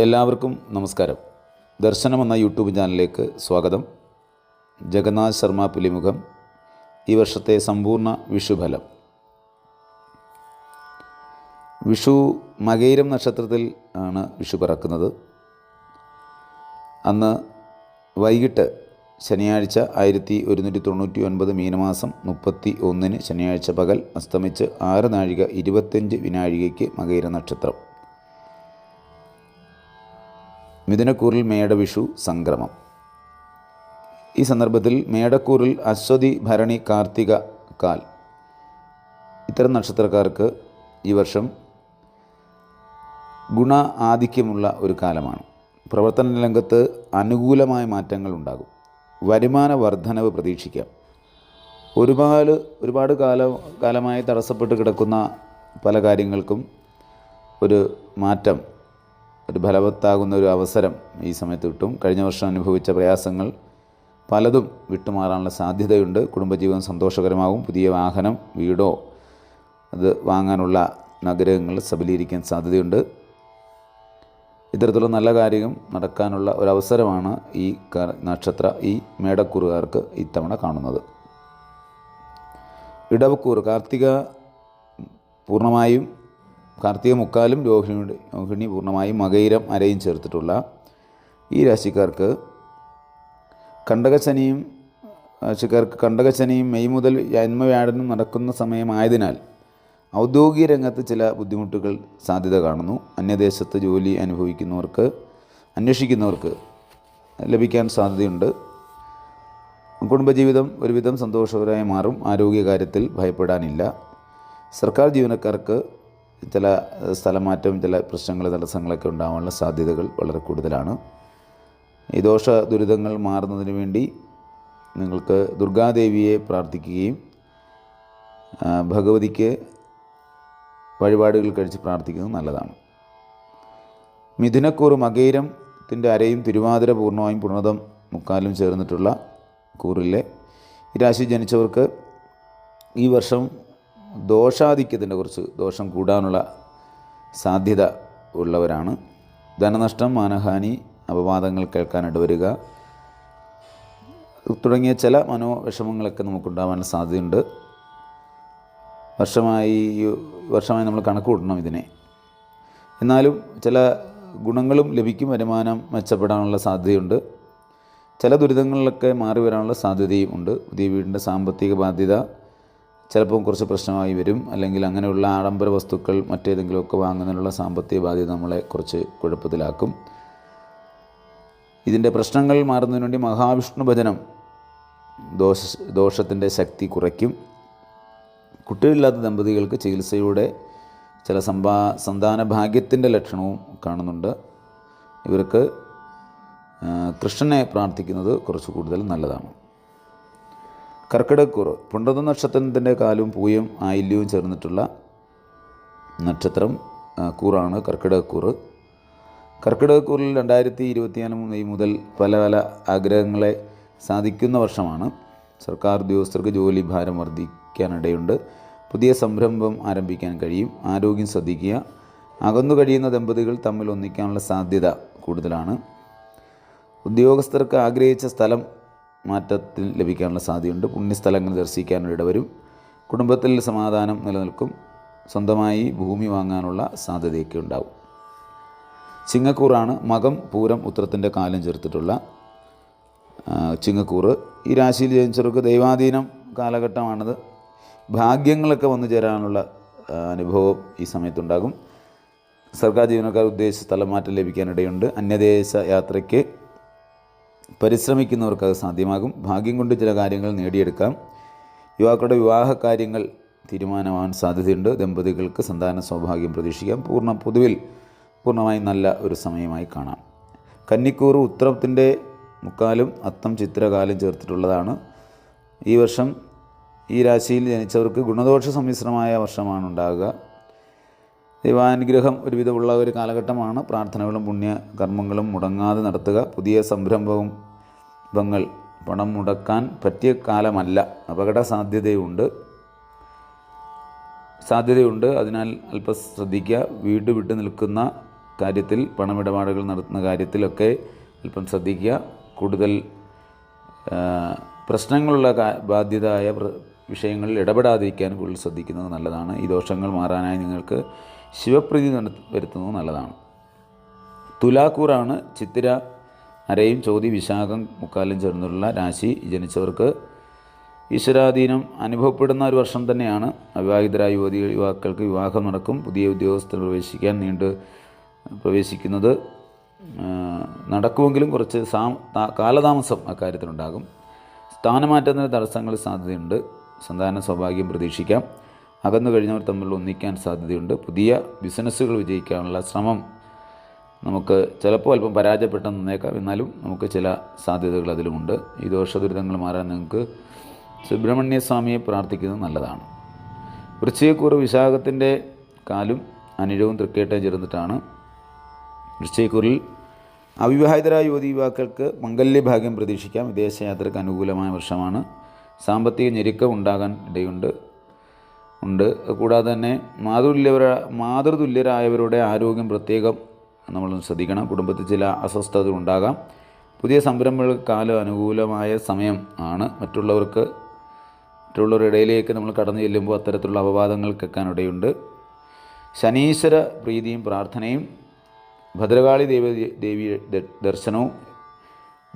എല്ലാവർക്കും നമസ്കാരം. ദർശനം എന്ന യൂട്യൂബ് ചാനലിലേക്ക് സ്വാഗതം. ജഗന്നാഥ് ശർമ്മ പുലിമുഖം. ഈ വർഷത്തെ സമ്പൂർണ വിഷുഫലം. വിഷു മകൈരം നക്ഷത്രത്തിൽ ആണ് വിഷു പിറക്കുന്നത്. അന്ന് വൈകിട്ട് ശനിയാഴ്ച ആയിരത്തി ഒരുന്നൂറ്റി തൊണ്ണൂറ്റി ഒൻപത് മീനമാസം മുപ്പത്തി ഒന്നിന് ശനിയാഴ്ച പകൽ അസ്തമിച്ച് ആറ് നാഴിക ഇരുപത്തഞ്ച് വിനാഴികയ്ക്ക് മകൈര നക്ഷത്രം. മിഥുനക്കൂറിൽ മേടവിഷു സംക്രമം. ഈ സന്ദർഭത്തിൽ മേടക്കൂറിൽ അശ്വതി ഭരണി കാർത്തിക കാൽ. ഇത്തരം നക്ഷത്രക്കാർക്ക് ഈ വർഷം ഗുണ ആധിക്യമുള്ള ഒരു കാലമാണ്. പ്രവർത്തന രംഗത്ത് അനുകൂലമായ മാറ്റങ്ങൾ ഉണ്ടാകും. വരുമാന വർധനവ് പ്രതീക്ഷിക്കാം. ഒരുപാട് ഒരുപാട് കാലം കാലമായി തടസ്സപ്പെട്ട് കിടക്കുന്ന പല കാര്യങ്ങൾക്കും ഒരു മാറ്റം ഒരു ഫലവത്താകുന്ന ഒരു അവസരം ഈ സമയത്ത് കിട്ടും. കഴിഞ്ഞ വർഷം അനുഭവിച്ച പ്രയാസങ്ങൾ പലതും വിട്ടുമാറാനുള്ള സാധ്യതയുണ്ട്. കുടുംബജീവിതം സന്തോഷകരമാകും. പുതിയ വാഹനം വീടോ അത് വാങ്ങാനുള്ള നഗരങ്ങൾ സബലീകരിക്കാൻ സാധ്യതയുണ്ട്. ഇത്തരത്തിലുള്ള നല്ല കാര്യം നടക്കാനുള്ള ഒരവസരമാണ് ഈ നക്ഷത്ര ഈ മേടക്കൂറുകാർക്ക് ഇത്തവണ കാണുന്നത്. ഇടവക്കൂറ് കാർത്തിക പൂർണമായും കാർത്തിക മുക്കാലും രോഹിണിയുടെ രോഹിണി പൂർണമായും മകയിരം അരയും ചേർത്തിട്ടുള്ള ഈ രാശിക്കാർക്ക് കണ്ടകശനിയും രാശിക്കാർക്ക് കണ്ടകശനിയും മെയ് മുതൽ ജന്മവ്യാഴനും നടക്കുന്ന സമയമായതിനാൽ ഔദ്യോഗിക രംഗത്ത് ചില ബുദ്ധിമുട്ടുകൾ സാധ്യത കാണുന്നു. അന്യദേശത്ത് ജോലി അനുഭവിക്കുന്നവർക്ക് അന്വേഷിക്കുന്നവർക്ക് ലഭിക്കാൻ സാധ്യതയുണ്ട്. കുടുംബജീവിതം ഒരുവിധം സന്തോഷകരമായി മാറും. ആരോഗ്യകാര്യത്തിൽ ഭയപ്പെടാനില്ല. സർക്കാർ ജീവനക്കാർക്ക് ചില സ്ഥലമാറ്റവും സ്ഥലമാറ്റം ചില പ്രശ്നങ്ങൾ തടസ്സങ്ങളൊക്കെ ഉണ്ടാകാനുള്ള സാധ്യതകൾ വളരെ കൂടുതലാണ്. ഈ ദോഷ ദുരിതങ്ങൾ മാറുന്നതിന് വേണ്ടി നിങ്ങൾക്ക് ദുർഗാദേവിയെ പ്രാർത്ഥിക്കുകയും ഭഗവതിക്ക് വഴിപാടുകൾ കഴിച്ച് പ്രാർത്ഥിക്കുന്നത് നല്ലതാണ്. മിഥുനക്കൂറ് മകേരത്തിന്റെ അരയും തിരുവാതിര പൂർണമായും പുണതം മുക്കാലും ചേർന്നിട്ടുള്ള കൂറിലെ ഈ രാശി ജനിച്ചവർക്ക് ഈ വർഷം ദോഷാധിക്യത്തിന്റെ കുറച്ച് ദോഷം കൂടാനുള്ള സാധ്യത ഉള്ളവരാണ്. ധനനഷ്ടം മാനഹാനി അപവാദങ്ങൾ കേൾക്കാൻ വരിക തുടങ്ങിയ ചില മനോവിഷമങ്ങളൊക്കെ നമുക്കുണ്ടാവാൻ സാധ്യതയുണ്ട്. വർഷമായി വർഷമായി നമ്മൾ കണക്ക് കൂട്ടണം ഇതിനെ. എന്നാലും ചില ഗുണങ്ങളും ലഭിക്കും വരുമാനം മെച്ചപ്പെടാനുള്ള സാധ്യതയുണ്ട്. ചില ദുരിതങ്ങളിലൊക്കെ മാറി വരാനുള്ള സാധ്യതയും ഉണ്ട്. പുതിയ വീടിന്റെ സാമ്പത്തിക ബാധ്യത ചിലപ്പോൾ കുറച്ച് പ്രശ്നമായി വരും. അല്ലെങ്കിൽ അങ്ങനെയുള്ള ആഡംബര വസ്തുക്കൾ മറ്റേതെങ്കിലുമൊക്കെ വാങ്ങുന്നതിനുള്ള സാമ്പത്തിക ബാധ്യത നമ്മളെ കുറച്ച് കുഴപ്പത്തിലാക്കും. ഇതിന്റെ പ്രശ്നങ്ങൾ മാറുന്നതിന് വേണ്ടി മഹാവിഷ്ണു ഭജനം ദോഷ ദോഷത്തിന്റെ ശക്തി കുറയ്ക്കും. കുട്ടികളില്ലാത്ത ദമ്പതികൾക്ക് ചികിത്സയുടെ ചില സമ്പാ സന്താന ഭാഗ്യത്തിന്റെ ലക്ഷണവും കാണുന്നുണ്ട്. ഇവർക്ക് കൃഷ്ണനെ പ്രാർത്ഥിക്കുന്നത് കുറച്ച് കൂടുതൽ നല്ലതാണ്. കർക്കിടക്കൂറ് പുണ്ടത നക്ഷത്രത്തിന്റെ കാലും പൂയും ആയില്യവും ചേർന്നിട്ടുള്ള നക്ഷത്രം കൂറാണ് കർക്കിടകക്കൂറ്. കർക്കിടകക്കൂറിൽ രണ്ടായിരത്തി ഇരുപത്തിനാല് മെയ് മുതൽ പല പല ആഗ്രഹങ്ങളെ സാധിക്കുന്ന വർഷമാണ്. സർക്കാർ ഉദ്യോഗസ്ഥർക്ക് ജോലി ഭാരം വർദ്ധിക്കാനിടയുണ്ട്. പുതിയ സംരംഭം ആരംഭിക്കാൻ കഴിയും. ആരോഗ്യം ശ്രദ്ധിക്കുക. അകന്നു കഴിയുന്ന ദമ്പതികൾ തമ്മിൽ ഒന്നിക്കാനുള്ള സാധ്യത കൂടുതലാണ്. ഉദ്യോഗസ്ഥർക്ക് ആഗ്രഹിച്ച സ്ഥലം മാറ്റത്തിൽ ലഭിക്കാനുള്ള സാധ്യതയുണ്ട്. പുണ്യസ്ഥലങ്ങൾ ദർശിക്കാനുള്ള ഇടവരും. കുടുംബത്തിൽ സമാധാനം നിലനിൽക്കും. സ്വന്തമായി ഭൂമി വാങ്ങാനുള്ള സാധ്യതയൊക്കെ ഉണ്ടാവും. ചിങ്ങക്കൂറാണ് മകം പൂരം ഉത്രത്തിന്റെ കാലം ചേർത്തിട്ടുള്ള ചിങ്ങക്കൂറ്. ഈ രാശിയിൽ ജനിച്ചവർക്ക് ദൈവാധീനം കാലഘട്ടമാണത്. ഭാഗ്യങ്ങളൊക്കെ വന്നു ചേരാനുള്ള അനുഭവം ഈ സമയത്തുണ്ടാകും. സർക്കാർ ജീവനക്കാർ ഉദ്ദേശിച്ച സ്ഥലം മാറ്റം ലഭിക്കാനിടയുണ്ട്. അന്യദേശ യാത്രയ്ക്ക് പരിശ്രമിക്കുന്നവർക്ക് അത് സാധ്യമാകും. ഭാഗ്യം കൊണ്ട് ചില കാര്യങ്ങൾ നേടിയെടുക്കാം. യുവാക്കളുടെ വിവാഹ കാര്യങ്ങൾ തീരുമാനമാവാൻ സാധ്യതയുണ്ട്. ദമ്പതികൾക്ക് സന്താന സൗഭാഗ്യം പ്രതീക്ഷിക്കാം. പൂർണ പൊതുവിൽ പൂർണമായി നല്ല ഒരു സമയമായി കാണാം. കന്നിക്കൂർ ഉത്തരത്തിന്റെ മുക്കാലും അത്തം ചിത്രകാലം ചേർത്തിട്ടുള്ളതാണ്. ഈ വർഷം ഈ രാശിയിൽ ജനിച്ചവർക്ക് ഗുണദോഷ സമ്മിശ്രമായ വർഷമാണ് ഉണ്ടാകുക. ദൈവാനുഗ്രഹം ഒരുവിധമുള്ള ഒരു കാലഘട്ടമാണ്. പ്രാർത്ഥനകളും പുണ്യ കർമ്മങ്ങളും മുടങ്ങാതെ നടത്തുക. പുതിയ സംരംഭവും ഭങ്ങൾ പണം മുടക്കാൻ പറ്റിയ കാലമല്ല. അപകട സാധ്യതയുണ്ട്. സാധ്യതയുണ്ട് അതിനാൽ അല്പം ശ്രദ്ധിക്കുക. വീട് വിട്ടു നിൽക്കുന്ന കാര്യത്തിൽ പണമിടപാടുകൾ നടത്തുന്ന കാര്യത്തിലൊക്കെ അല്പം ശ്രദ്ധിക്കുക. കൂടുതൽ പ്രശ്നങ്ങളുള്ള ബാധ്യതയായ വിഷയങ്ങളിൽ ഇടപെടാതിരിക്കാൻ കൂടുതൽ ശ്രദ്ധിക്കുന്നത് നല്ലതാണ്. ഈ ദോഷങ്ങൾ മാറാനായി നിങ്ങൾക്ക് ശിവപ്രീതി വരുത്തുന്നത് നല്ലതാണ്. തുലാക്കൂറാണ് ചിത്തിര അരയും ചോതി വിശാഖം മുക്കാലും ചേർന്നുള്ള രാശി ജനിച്ചവർക്ക് ഈശ്വരാധീനം അനുഭവപ്പെടുന്ന ഒരു വർഷം തന്നെയാണ്. അവിവാഹിതരായ യുവതി യുവാക്കൾക്ക് വിവാഹം നടക്കും. പുതിയ ഉദ്യോഗസ്ഥർ പ്രവേശിക്കാൻ നീണ്ട് പ്രവേശിക്കുന്നത് നടക്കുമെങ്കിലും കുറച്ച് സാ കാലതാമസം അക്കാര്യത്തിലുണ്ടാകും. സ്ഥാനമാറ്റത്തിന് തടസ്സങ്ങൾ സാധ്യതയുണ്ട്. സന്താന സൗഭാഗ്യം പ്രതീക്ഷിക്കാം. അകന്നു കഴിഞ്ഞവർ തമ്മിൽ ഒന്നിക്കാൻ സാധ്യതയുണ്ട്. പുതിയ ബിസിനസ്സുകൾ വിജയിക്കാനുള്ള ശ്രമം നമുക്ക് ചിലപ്പോൾ അല്പം പരാജയപ്പെട്ടെന്ന് നിന്നേക്കാം. എന്നാലും നമുക്ക് ചില സാധ്യതകൾ അതിലുമുണ്ട്. ഈ ദോഷദുരിതങ്ങൾ മാറാൻ നിങ്ങൾക്ക് സുബ്രഹ്മണ്യ സ്വാമിയെ പ്രാർത്ഥിക്കുന്നത് നല്ലതാണ്. വൃശ്ചികക്കൂറ് വിശാഖത്തിന്റെ കാലും അനിഴവും തൃക്കേട്ടയും ചേർന്നിട്ടാണ് വൃശ്ചികക്കൂറിൽ അവിവാഹിതരായ യുവതി യുവാക്കൾക്ക് മംഗല്യഭാഗ്യം പ്രതീക്ഷിക്കാം. വിദേശയാത്രയ്ക്ക് അനുകൂലമായ വർഷമാണ്. സാമ്പത്തിക ഞെരുക്കം ഉണ്ടാകാൻ ഇടയുണ്ട്. ഉണ്ട്. കൂടാതെ തന്നെ മാതൃതുല്യവര മാതൃതുല്യരായവരുടെ ആരോഗ്യം പ്രത്യേകം നമ്മൾ ശ്രദ്ധിക്കണം. കുടുംബത്തിൽ ചില അസ്വസ്ഥതകൾ ഉണ്ടാകാം. പുതിയ സംരംഭങ്ങൾ കാലം അനുകൂലമായ സമയം ആണ്. മറ്റുള്ളവർക്ക് മറ്റുള്ളവരുടെ ഇടയിലേക്ക് നമ്മൾ കടന്നു ചെല്ലുമ്പോൾ അത്തരത്തിലുള്ള അപവാദങ്ങൾ കേൾക്കാനിടയുണ്ട് ശനീശ്വര പ്രീതിയും പ്രാർത്ഥനയും ഭദ്രകാളി ദേവ ദേവി ദർശനവും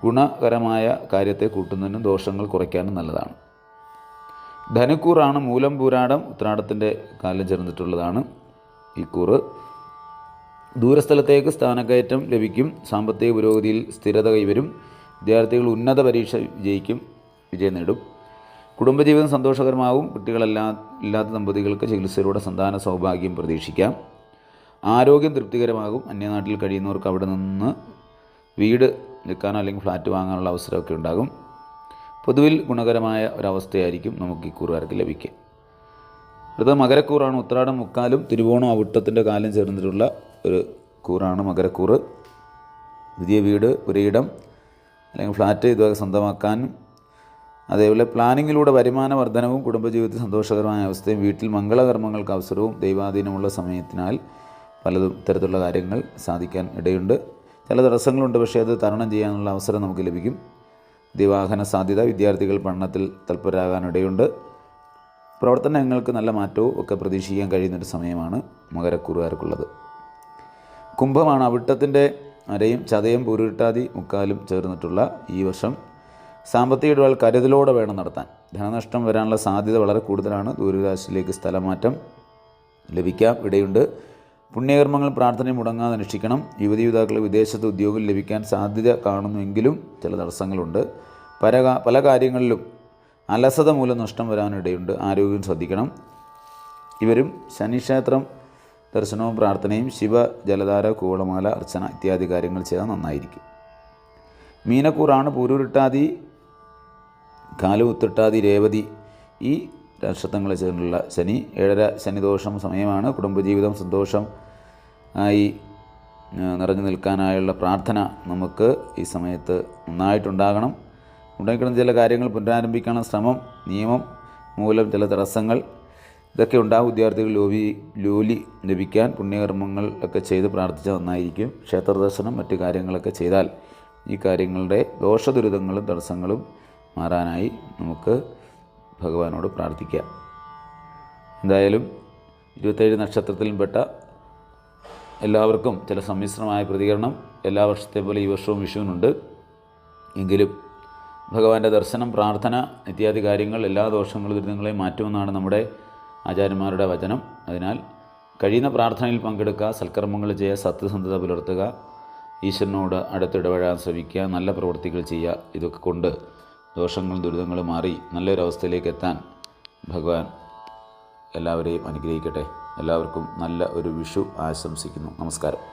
ഗുണകരമായ കാര്യത്തെ കൂട്ടുന്നതിനും ദോഷങ്ങൾ കുറയ്ക്കാനും നല്ലതാണ്. ധനുക്കൂറാണ് മൂലം പൂരാടം. ഉത്രാടത്തിന്റെ കാലം ചേർന്നിട്ടുള്ളതാണ് ഈ കൂറ്. ദൂരസ്ഥലത്തേക്ക് സ്ഥാനക്കയറ്റം ലഭിക്കും. സാമ്പത്തിക പുരോഗതിയിൽ സ്ഥിരത കൈവരും. വിദ്യാർത്ഥികൾ ഉന്നത പരീക്ഷ വിജയിക്കും. വിജയം നേടും. കുടുംബജീവിതം സന്തോഷകരമാവും. കുട്ടികളല്ലാ ഇല്ലാത്ത ദമ്പതികൾക്ക് ചികിത്സയിലൂടെ സന്താന സൗഭാഗ്യം പ്രതീക്ഷിക്കാം. ആരോഗ്യം തൃപ്തികരമാകും. അന്യനാട്ടിൽ കഴിയുന്നവർക്ക് അവിടെ നിന്ന് വീട് നിൽക്കാനോ അല്ലെങ്കിൽ ഫ്ലാറ്റ് വാങ്ങാനുള്ള അവസരമൊക്കെ ഉണ്ടാകും. പൊതുവിൽ ഗുണകരമായ ഒരവസ്ഥയായിരിക്കും നമുക്ക് ഈ കൂറുകാർക്ക് ലഭിക്കുക. അടുത്ത മകരക്കൂറാണ്. ഉത്രാടം മുക്കാലും തിരുവോണം അവിട്ടത്തിന്റെ കാലം ചേർന്നിട്ടുള്ള ഒരു കൂറാണ് മകരക്കൂറ്. പുതിയ വീട് ഒരിടം അല്ലെങ്കിൽ ഫ്ലാറ്റ് ഇതുവരെ സ്വന്തമാക്കാനും അതേപോലെ പ്ലാനിങ്ങിലൂടെ വരുമാന വർധനവും കുടുംബജീവിതത്തിൽ സന്തോഷകരമായ അവസ്ഥയും വീട്ടിൽ മംഗളകർമ്മങ്ങൾക്ക് അവസരവും ദൈവാധീനമുള്ള സമയത്തിനാൽ പലതും ഇത്തരത്തിലുള്ള കാര്യങ്ങൾ സാധിക്കാൻ ഇടയുണ്ട്. ചില തടസ്സങ്ങളുണ്ട് പക്ഷേ അത് തരണം ചെയ്യാനുള്ള അവസരം നമുക്ക് ലഭിക്കും. ദിവാഹന സാധ്യത വിദ്യാർത്ഥികൾ പഠനത്തിൽ തൽപരരാകാൻ ഇടയുണ്ട്. പ്രവർത്തനങ്ങൾക്ക് നല്ല മാറ്റവും ഒക്കെ പ്രതീക്ഷിക്കാൻ കഴിയുന്നൊരു സമയമാണ് മകരക്കുറുകാർക്കുള്ളത്. കുംഭമാണ് അവിട്ടത്തിന്റെ അരയും ചതയും പൂരുരുട്ടാതി മുക്കാലും ചേർന്നിട്ടുള്ള ഈ വർഷം. സാമ്പത്തിക ഇടപാട് കരുതലോടെ വേണം നടത്താൻ. ധനനഷ്ടം വരാനുള്ള സാധ്യത വളരെ കൂടുതലാണ്. ദൂരരാശിയിലേക്ക് സ്ഥലമാറ്റം ലഭിക്കാം. ഇടയുണ്ട്. പുണ്യകർമ്മങ്ങൾ പ്രാർത്ഥനയും മുടങ്ങാതെ അനുഷ്ഠിക്കണം. യുവതി യുവാക്കൾ വിദേശത്ത് ഉദ്യോഗം ലഭിക്കാൻ സാധ്യത കാണുന്നുവെങ്കിലും ചില തടസ്സങ്ങളുണ്ട്. പല പല കാര്യങ്ങളിലും അലസത മൂലം നഷ്ടം വരാനിടയുണ്ട്. ആരോഗ്യം ശ്രദ്ധിക്കണം. ഇവരും ശനിക്ഷേത്രം ദർശനവും പ്രാർത്ഥനയും ശിവ ജലധാര കൂവളമാല അർച്ചന ഇത്യാദി കാര്യങ്ങൾ ചെയ്താൽ നന്നായിരിക്കും. മീനക്കൂറാണ് പൂരൂരിട്ടാതി കാലുകുത്തിട്ടാതി രേവതി ഈ നക്ഷത്രങ്ങളെ ചേർന്നുള്ള ശനി. ഏഴര ശനിദോഷം സമയമാണ്. കുടുംബജീവിതം സന്തോഷം ആയി നിറഞ്ഞു നിൽക്കാനായുള്ള പ്രാർത്ഥന നമുക്ക് ഈ സമയത്ത് നന്നായിട്ടുണ്ടാകണം. ഉണ്ടായിക്കിടന്ന ചില കാര്യങ്ങൾ പുനരാരംഭിക്കാനുള്ള ശ്രമം നിയമം മൂലം ചില തടസ്സങ്ങൾ ഇതൊക്കെ ഉണ്ടാകും വിദ്യാർത്ഥികൾ ലോബി ലോലി ലഭിക്കാൻ പുണ്യകർമ്മങ്ങൾ ഒക്കെ ചെയ്ത് പ്രാർത്ഥിച്ചാൽ നന്നായിരിക്കും. ക്ഷേത്ര ദർശനം മറ്റു കാര്യങ്ങളൊക്കെ ചെയ്താൽ ഈ കാര്യങ്ങളുടെ ദോഷദുരിതങ്ങളും തടസ്സങ്ങളും മാറാനായി നമുക്ക് ഭഗവാനോട് പ്രാർത്ഥിക്കാം എന്തായാലും ഇരുപത്തേഴ് നക്ഷത്രത്തിലുംപ്പെട്ട എല്ലാവർക്കും ചില സമ്മിശ്രമായ പ്രതികരണം. എല്ലാ വർഷത്തെ പോലെ ഈ വർഷവും വിഷുവിനുണ്ട് എങ്കിലും ഭഗവാന്റെ ദർശനം പ്രാർത്ഥന ഇത്യാദി കാര്യങ്ങൾ എല്ലാ ദോഷങ്ങളും ദുരിതങ്ങളെയും മാറ്റുമെന്നാണ് നമ്മുടെ ആചാര്യന്മാരുടെ വചനം. അതിനാൽ കഴിയുന്ന പ്രാർത്ഥനയിൽ പങ്കെടുക്കുക സൽക്കർമ്മങ്ങൾ ചെയ്യുക സത്യസന്ധത പുലർത്തുക ഈശ്വരനോട് അടുത്തിടപഴകാൻ ശ്രമിക്കുക നല്ല പ്രവൃത്തികൾ ചെയ്യുക ഇതൊക്കെ കൊണ്ട് ദോഷങ്ങളും ദുരിതങ്ങളും മാറി നല്ലൊരവസ്ഥയിലേക്ക് എത്താൻ ഭഗവാൻ എല്ലാവരെയും അനുഗ്രഹിക്കട്ടെ. എല്ലാവർക്കും നല്ല ഒരു വിഷു ആശംസിക്കുന്നു. നമസ്കാരം.